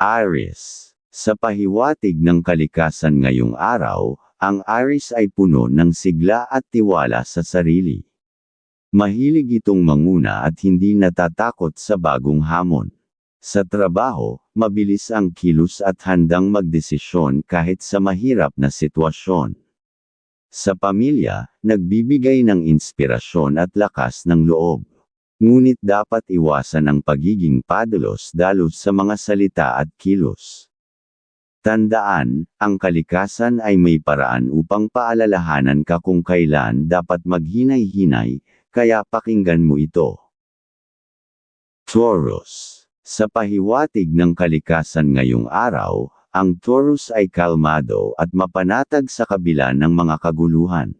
Aries. Sa pahiwatig ng kalikasan ngayong araw, ang Aries ay puno ng sigla at tiwala sa sarili. Mahilig itong manguna at hindi natatakot sa bagong hamon. Sa trabaho, mabilis ang kilos at handang magdesisyon kahit sa mahirap na sitwasyon. Sa pamilya, nagbibigay ng inspirasyon at lakas ng loob. Ngunit dapat iwasan ang pagiging padalos-dalos sa mga salita at kilos. Tandaan, ang kalikasan ay may paraan upang paalalahanan ka kung kailan dapat maghinay-hinay, kaya pakinggan mo ito. Taurus. Sa pahiwatig ng kalikasan ngayong araw, ang Taurus ay kalmado at mapanatag sa kabila ng mga kaguluhan.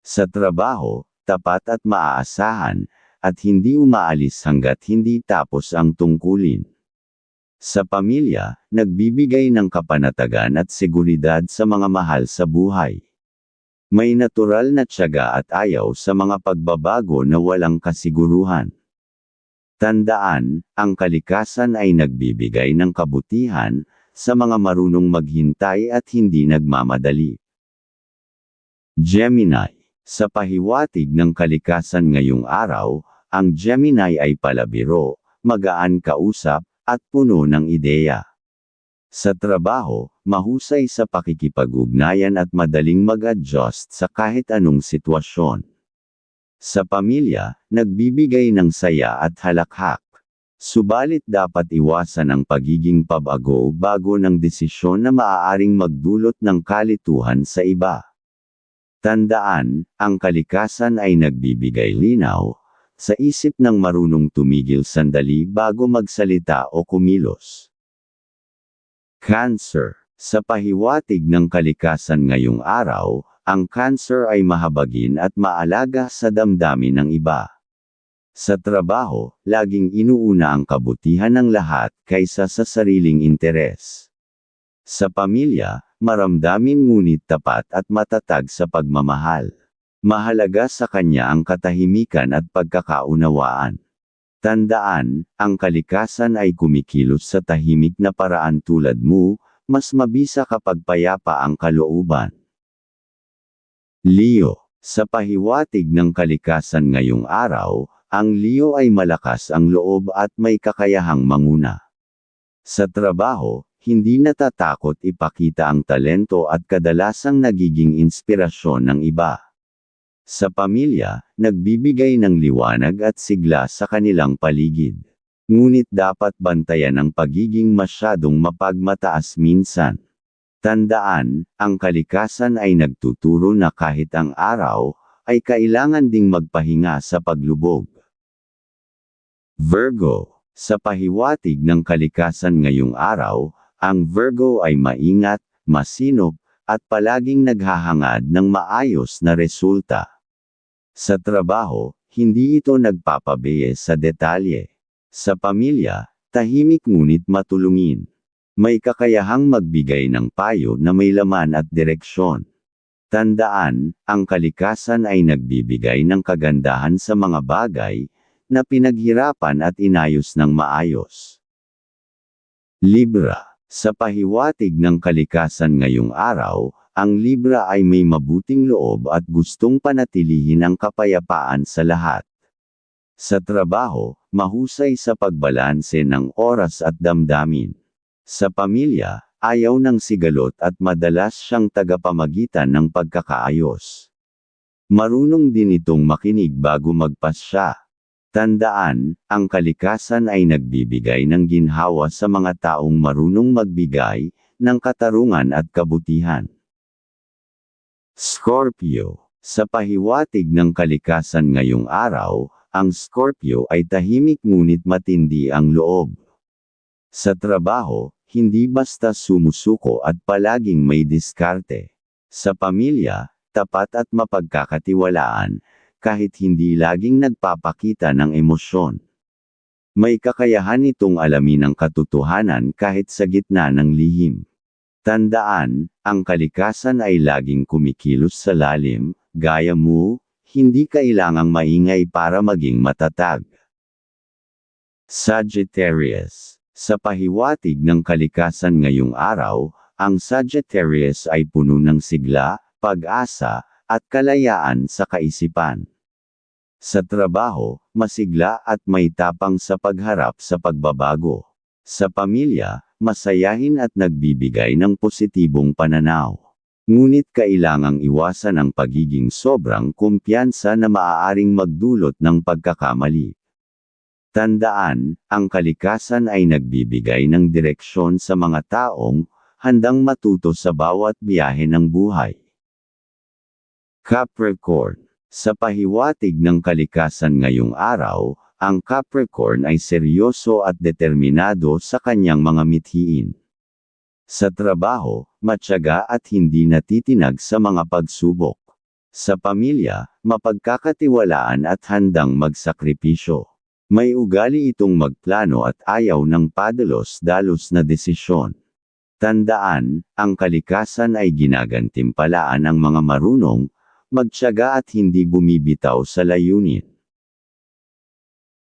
Sa trabaho, tapat at maaasahan, at hindi umaalis hanggat hindi tapos ang tungkulin. Sa pamilya, nagbibigay ng kapanatagan at seguridad sa mga mahal sa buhay. May natural na tiyaga at ayaw sa mga pagbabago na walang kasiguruhan. Tandaan, ang kalikasan ay nagbibigay ng kabutihan sa mga marunong maghintay at hindi nagmamadali. Gemini Sa pahiwatig ng kalikasan ngayong araw, ang Gemini ay palabiro, magaan kausap, at puno ng ideya. Sa trabaho, mahusay sa pakikipag-ugnayan at madaling mag-adjust sa kahit anong sitwasyon. Sa pamilya, nagbibigay ng saya at halakhak. Subalit dapat iwasan ang pagiging pabago bago ng desisyon na maaaring magdulot ng kalituhan sa iba. Tandaan, ang kalikasan ay nagbibigay linaw, sa isip ng marunong tumigil sandali bago magsalita o kumilos. Cancer Sa pahiwatig ng kalikasan ngayong araw, ang cancer ay mahabagin at maalaga sa damdamin ng iba. Sa trabaho, laging inuuna ang kabutihan ng lahat kaysa sa sariling interes. Sa pamilya, maramdamin ngunit tapat at matatag sa pagmamahal. Mahalaga sa kanya ang katahimikan at pagkakaunawaan. Tandaan, ang kalikasan ay kumikilos sa tahimik na paraan tulad mo, mas mabisa kapag payapa ang kalooban. Leo, sa pahiwatig ng kalikasan ngayong araw, ang Leo ay malakas ang loob at may kakayahang manguna. Sa trabaho, hindi natatakot ipakita ang talento at kadalasang nagiging inspirasyon ng iba. Sa pamilya, nagbibigay ng liwanag at sigla sa kanilang paligid. Ngunit dapat bantayan ang pagiging masyadong mapagmataas minsan. Tandaan, ang kalikasan ay nagtuturo na kahit ang araw, ay kailangan ding magpahinga sa paglubog. Virgo Sa pahiwatig ng kalikasan ngayong araw, ang Virgo ay maingat, masinop, at palaging naghahangad ng maayos na resulta. Sa trabaho, hindi ito nagpapabiye sa detalye. Sa pamilya, tahimik ngunit matulungin. May kakayahang magbigay ng payo na may laman at direksyon. Tandaan, ang kalikasan ay nagbibigay ng kagandahan sa mga bagay na pinaghirapan at inayos ng maayos. Libra sa pahiwatig ng kalikasan ngayong araw, ang Libra ay may mabuting loob at gustong panatilihin ang kapayapaan sa lahat. Sa trabaho, mahusay sa pagbalanse ng oras at damdamin. Sa pamilya, ayaw ng sigalot at madalas siyang tagapamagitan ng pagkakaayos. Marunong din itong makinig bago magpasya. Tandaan, ang kalikasan ay nagbibigay ng ginhawa sa mga taong marunong magbigay ng katarungan at kabutihan. Scorpio Sa pahiwatig ng kalikasan ngayong araw, ang Scorpio ay tahimik ngunit matindi ang loob. Sa trabaho, hindi basta sumusuko at palaging may diskarte. Sa pamilya, tapat at mapagkakatiwalaan, kahit hindi laging nagpapakita ng emosyon. May kakayahan itong alamin ang katotohanan kahit sa gitna ng lihim. Tandaan, ang kalikasan ay laging kumikilos sa lalim, gaya mo, hindi kailangang maingay para maging matatag. Sagittarius Sa pahiwatig ng kalikasan ngayong araw, ang Sagittarius ay puno ng sigla, pag-asa, at kalayaan sa kaisipan. Sa trabaho, masigla at may tapang sa pagharap sa pagbabago. Sa pamilya, masayahin at nagbibigay ng positibong pananaw. Ngunit kailangang iwasan ang pagiging sobrang kumpiyansa na maaaring magdulot ng pagkakamali. Tandaan, ang kalikasan ay nagbibigay ng direksyon sa mga taong handang matuto sa bawat biyahe ng buhay. Capricorn Sa pahiwatig ng kalikasan ngayong araw, ang Capricorn ay seryoso at determinado sa kanyang mga mithiin. Sa trabaho, matyaga at hindi natitinag sa mga pagsubok. Sa pamilya, mapagkakatiwalaan at handang magsakripisyo. May ugali itong magplano at ayaw ng padalos-dalos na desisyon. Tandaan, ang kalikasan ay ginagantimpalaan ng mga marunong, magtyaga at hindi bumibitaw sa layunin.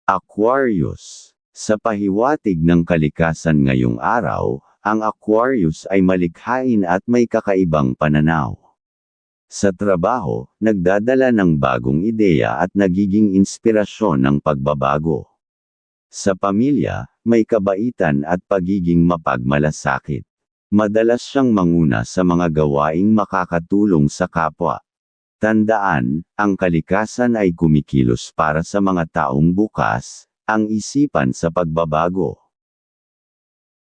Aquarius Sa pahiwatig ng kalikasan ngayong araw, ang Aquarius ay malikhain at may kakaibang pananaw. Sa trabaho, nagdadala ng bagong ideya at nagiging inspirasyon ng pagbabago. Sa pamilya, may kabaitan at pagiging mapagmalasakit. Madalas siyang manguna sa mga gawaing makakatulong sa kapwa. Tandaan, ang kalikasan ay kumikilos para sa mga taong bukas, ang isipan sa pagbabago.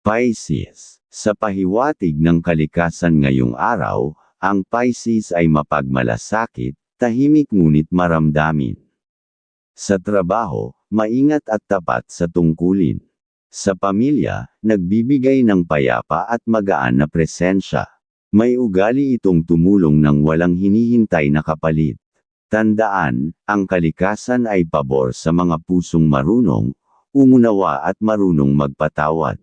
Pisces Sa pahiwatig ng kalikasan ngayong araw, ang Pisces ay mapagmalasakit, tahimik ngunit maramdamin. Sa trabaho, maingat at tapat sa tungkulin. Sa pamilya, nagbibigay ng payapa at magaan na presensya. May ugali itong tumulong ng walang hinihintay na kapalit. Tandaan, ang kalikasan ay pabor sa mga pusong marunong, umunawa at marunong magpatawad.